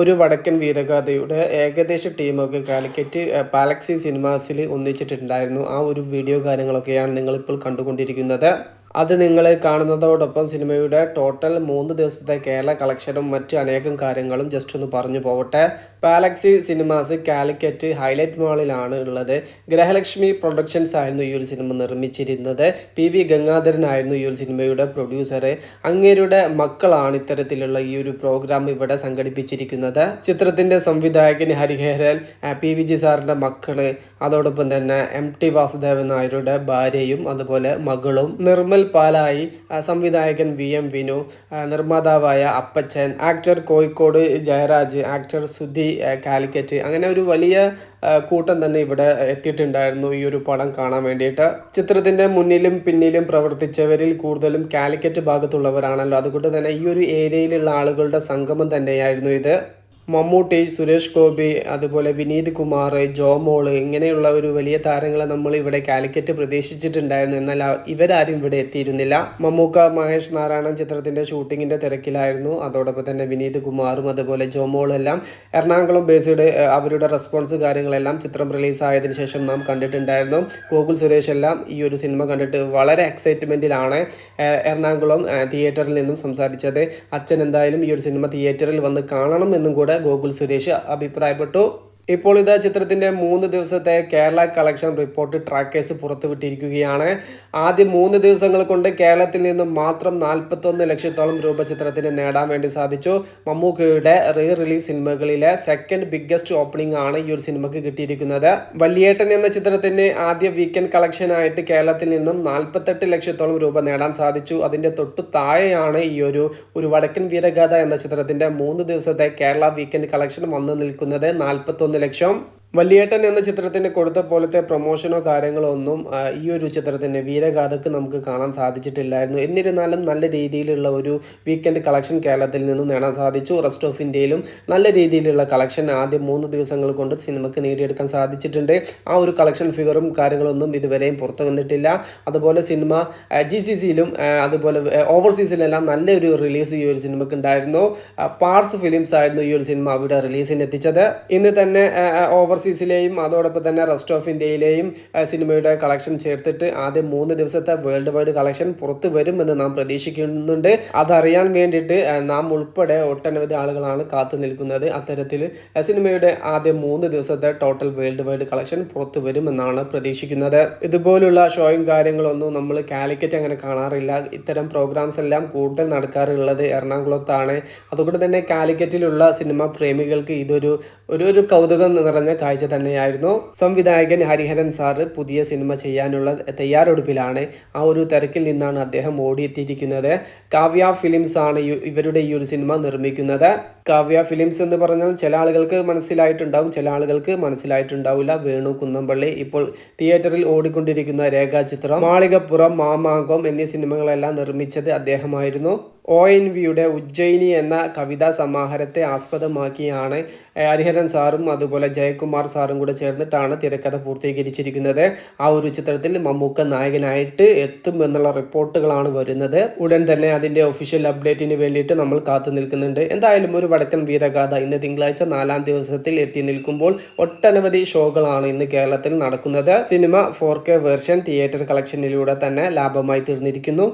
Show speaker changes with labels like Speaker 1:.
Speaker 1: ഒരു വടക്കൻ വീരഗാഥയുടെ ഏകദേശ ടീമൊക്കെ കാലിക്കറ്റ് പാലക്സി സിനിമാസിൽ ഒന്നിച്ചിട്ടുണ്ടായിരുന്നു. ആ ഒരു വീഡിയോ കാര്യങ്ങളൊക്കെയാണ് നിങ്ങളിപ്പോൾ കണ്ടുകൊണ്ടിരിക്കുന്നത്. അത് നിങ്ങൾ കാണുന്നതോടൊപ്പം സിനിമയുടെ ടോട്ടൽ മൂന്ന് ദിവസത്തെ കേരള കളക്ഷനും മറ്റു അനേകം കാര്യങ്ങളും ജസ്റ്റ് ഒന്ന് പറഞ്ഞു പോവട്ടെ പാലക്സി സിനിമാസ് കാലിക്കറ്റ് ഹൈലൈറ്റ് മാളിലാണ് ഉള്ളത്. ഗ്രഹലക്ഷ്മി പ്രൊഡക്ഷൻസ് ആയിരുന്നു ഈ ഒരു സിനിമ നിർമ്മിച്ചിരുന്നത്. പി വി ഗംഗാധരനായിരുന്നു ഈ ഒരു സിനിമയുടെ പ്രൊഡ്യൂസർ അങ്ങേരുടെ മക്കളാണ് ഇത്തരത്തിലുള്ള ഈ ഒരു പ്രോഗ്രാം ഇവിടെ സംഘടിപ്പിച്ചിരിക്കുന്നത്. ചിത്രത്തിന്റെ സംവിധായകൻ ഹരിഹരൻ പി വി ജി സാറിന്റെ മക്കൾ അതോടൊപ്പം തന്നെ എം ടി വാസുദേവൻ നായരുടെ ഭാര്യയും അതുപോലെ മകളും നിർമ്മൽ പാലായി സംവിധായകൻ വി എം വിനു നിർമ്മാതാവായ അപ്പച്ചൻ ആക്ടർ കോഴിക്കോട് ജയരാജ് ആക്ടർ സുധി കാലിക്കറ്റ്. അങ്ങനെ ഒരു വലിയ കൂട്ടം തന്നെ ഇവിടെ എത്തിയിട്ടുണ്ടായിരുന്നു ഈ ഒരു പടം കാണാൻ വേണ്ടിയിട്ട്. ചിത്രത്തിന്റെ മുന്നിലും പിന്നിലും പ്രവർത്തിച്ചവരിൽ കൂടുതലും കാലിക്കറ്റ് ഭാഗത്തുള്ളവരാണല്ലോ. അതുകൊണ്ട് തന്നെ ഈ ഒരു ഏരിയയിലുള്ള ആളുകളുടെ സംഗമം തന്നെയായിരുന്നു ഇത്. മമ്മൂട്ടി സുരേഷ് ഗോപി അതുപോലെ വിനീത് കുമാർ ജോമോൾ ഇങ്ങനെയുള്ള ഒരു വലിയ താരങ്ങളെ നമ്മൾ ഇവിടെ കാലിക്കറ്റ് പ്രതീക്ഷിച്ചിട്ടുണ്ടായിരുന്നു. എന്നാൽ ഇവരാരും ഇവിടെ എത്തിയിരുന്നില്ല. മമ്മൂക്ക മഹേഷ് നാരായണൻ ചിത്രത്തിന്റെ ഷൂട്ടിങ്ങിന്റെ തിരക്കിലായിരുന്നു. അതോടൊപ്പം തന്നെ വിനീത് കുമാറും അതുപോലെ ജോമോളും എല്ലാം എറണാകുളം ബേസിയുടെ അവരുടെ റെസ്പോൺസ് കാര്യങ്ങളെല്ലാം ചിത്രം റിലീസ് ആയതിനു ശേഷം നാം കണ്ടിട്ടുണ്ടായിരുന്നു. ഗോകുൽ സുരേഷ് എല്ലാം ഈ ഒരു സിനിമ കണ്ടിട്ട് വളരെ എക്സൈറ്റ്മെന്റിലാണ് എറണാകുളം തിയേറ്ററിൽ നിന്നും സംസാരിച്ചത്. അച്ഛൻ എന്തായാലും ഈ ഒരു സിനിമ തിയേറ്ററിൽ വന്ന് കാണണം എന്നും കൂടെ ഗോകുൽ സുരേഷ് അഭിപ്രായപ്പെട്ടു. ഇപ്പോൾ ഇതാ ചിത്രത്തിന്റെ മൂന്ന് ദിവസത്തെ കേരള കളക്ഷൻ റിപ്പോർട്ട് ട്രാക്കേഴ്സ് പുറത്തുവിട്ടിരിക്കുകയാണ്. ആദ്യ മൂന്ന് ദിവസങ്ങൾ കൊണ്ട് കേരളത്തിൽ നിന്ന് മാത്രം നാൽപ്പത്തൊന്ന് ലക്ഷത്തോളം രൂപ ചിത്രത്തിന് നേടാൻ വേണ്ടി സാധിച്ചു. മമ്മൂക്കയുടെ റീ റിലീസ് സിനിമകളിലെ സെക്കൻഡ് ബിഗ്ഗസ്റ്റ് ഓപ്പണിംഗ് ആണ് ഈ ഒരു സിനിമയ്ക്ക് കിട്ടിയിരിക്കുന്നത്. വലിയേട്ടൻ എന്ന ചിത്രത്തിന് ആദ്യ വീക്കെൻഡ് കളക്ഷനായിട്ട് കേരളത്തിൽ നിന്നും നാൽപ്പത്തെട്ട് ലക്ഷത്തോളം രൂപ നേടാൻ സാധിച്ചു. അതിന്റെ തൊട്ട് താഴെയാണ് ഈ ഒരു ഒരു വടക്കൻ വീരഗാഥ എന്ന ചിത്രത്തിന്റെ മൂന്ന് ദിവസത്തെ കേരള വീക്കെൻഡ് കളക്ഷൻ വന്നു നിൽക്കുന്നത്. നാൽപ്പത്തൊന്ന് ലക്ഷം വല്യേട്ടൻ എന്ന ചിത്രത്തിന് കൊടുത്ത പോലത്തെ പ്രൊമോഷനോ കാര്യങ്ങളോ ഒന്നും ഈ ഒരു ചിത്രത്തിന് വീരഗാഥക്ക് നമുക്ക് കാണാൻ സാധിച്ചിട്ടില്ലായിരുന്നു. എന്നിരുന്നാലും നല്ല രീതിയിലുള്ള ഒരു വീക്കെൻഡ് കളക്ഷൻ കേരളത്തിൽ നിന്നും നേടാൻ സാധിച്ചു. റെസ്റ്റ് ഓഫ് ഇന്ത്യയിലും നല്ല രീതിയിലുള്ള കളക്ഷൻ ആദ്യം മൂന്ന് ദിവസങ്ങൾ കൊണ്ട് സിനിമയ്ക്ക് നേടിയെടുക്കാൻ സാധിച്ചിട്ടുണ്ട്. ആ ഒരു കളക്ഷൻ ഫിഗറും കാര്യങ്ങളൊന്നും ഇതുവരെയും പുറത്തു വന്നിട്ടില്ല. അതുപോലെ സിനിമ ജി സി സിയിലും അതുപോലെ ഓവർസീസിലെല്ലാം നല്ലൊരു റിലീസ് ഈ ഒരു സിനിമയ്ക്ക് ഉണ്ടായിരുന്നു. പാർസ് ഫിലിംസ് ആയിരുന്നു ഈ ഒരു സിനിമ അവിടെ റിലീസിന് എത്തിച്ചത്. ഇന്ന് തന്നെ ഓവർസീസിലെയും അതോടൊപ്പം തന്നെ റെസ്റ്റ് ഓഫ് ഇന്ത്യയിലെയും സിനിമയുടെ കളക്ഷൻ ചേർത്തിട്ട് ആദ്യം മൂന്ന് ദിവസത്തെ വേൾഡ് വൈഡ് കളക്ഷൻ പുറത്തു വരുമെന്ന് നാം പ്രതീക്ഷിക്കുന്നുണ്ട്. അതറിയാൻ വേണ്ടിയിട്ട് നാം ഉൾപ്പെടെ ഒട്ടനവധി ആളുകളാണ് കാത്തു നിൽക്കുന്നത്. അത്തരത്തിൽ സിനിമയുടെ ആദ്യ മൂന്ന് ദിവസത്തെ ടോട്ടൽ വേൾഡ് വൈഡ് കളക്ഷൻ പുറത്തു വരുമെന്നാണ് പ്രതീക്ഷിക്കുന്നത്. ഇതുപോലുള്ള ഷോയും കാര്യങ്ങളൊന്നും നമ്മൾ കാലിക്കറ്റ് അങ്ങനെ കാണാറില്ല. ഇത്തരം പ്രോഗ്രാംസ് എല്ലാം കൂടുതൽ നടക്കാറുള്ളത് എറണാകുളത്താണ് അതുകൊണ്ട് തന്നെ കാലിക്കറ്റിലുള്ള സിനിമ പ്രേമികൾക്ക് ഇതൊരു ഒരു ഒരു കൗതുകം നിറഞ്ഞ കാഴ്ച തന്നെയായിരുന്നു. സംവിധായകൻ ഹരിഹരൻ സാറ് പുതിയ സിനിമ ചെയ്യാനുള്ള തയ്യാറെടുപ്പിലാണ് ആ ഒരു തിരക്കിൽ നിന്നാണ് അദ്ദേഹം ഓടിയെത്തിയിരിക്കുന്നത്. കാവ്യ ഫിലിംസ് ആണ് ഇവരുടെ ഈ ഒരു സിനിമ നിർമ്മിക്കുന്നത്. കാവ്യ ഫിലിംസ് എന്ന് പറഞ്ഞാൽ ചില ആളുകൾക്ക് മനസ്സിലായിട്ടുണ്ടാവും ചില ആളുകൾക്ക് മനസ്സിലായിട്ടുണ്ടാവില്ല. വേണു കുന്നംപള്ളി ഇപ്പോൾ തിയേറ്ററിൽ ഓടിക്കൊണ്ടിരിക്കുന്ന രേഖാചിത്രം മാളികപ്പുറം മാമാങ്കം എന്നീ സിനിമകളെല്ലാം നിർമ്മിച്ചത് അദ്ദേഹമായിരുന്നു. ഒ എൻ വിയുടെ ഉജ്ജയിനി എന്ന കവിതാ സമാഹാരത്തെ ആസ്പദമാക്കിയാണ് ഹരിഹരൻ സാറും അതുപോലെ ജയകുമാർ സാറും കൂടെ ചേർന്നിട്ടാണ് തിരക്കഥ പൂർത്തീകരിച്ചിരിക്കുന്നത്. ആ ഒരു ചിത്രത്തിൽ മമ്മൂക്ക നായകനായിട്ട് എത്തും എന്നുള്ള റിപ്പോർട്ടുകളാണ് വരുന്നത്. ഉടൻ തന്നെ അതിന്റെ ഒഫീഷ്യൽ അപ്ഡേറ്റിന് വേണ്ടിയിട്ട് നമ്മൾ കാത്തു നിൽക്കുന്നുണ്ട്. എന്തായാലും ഒരു വടക്കൻ വീരഗാഥ ഇന്ന് തിങ്കളാഴ്ച നാലാം ദിവസത്തിൽ എത്തി നിൽക്കുമ്പോൾ ഒട്ടനവധി ഷോകളാണ് ഇന്ന് കേരളത്തിൽ നടക്കുന്നത്. Cinema four K version theatre കളക്ഷനിലൂടെ തന്നെ ലാഭമായി തീർന്നിരിക്കുന്നു.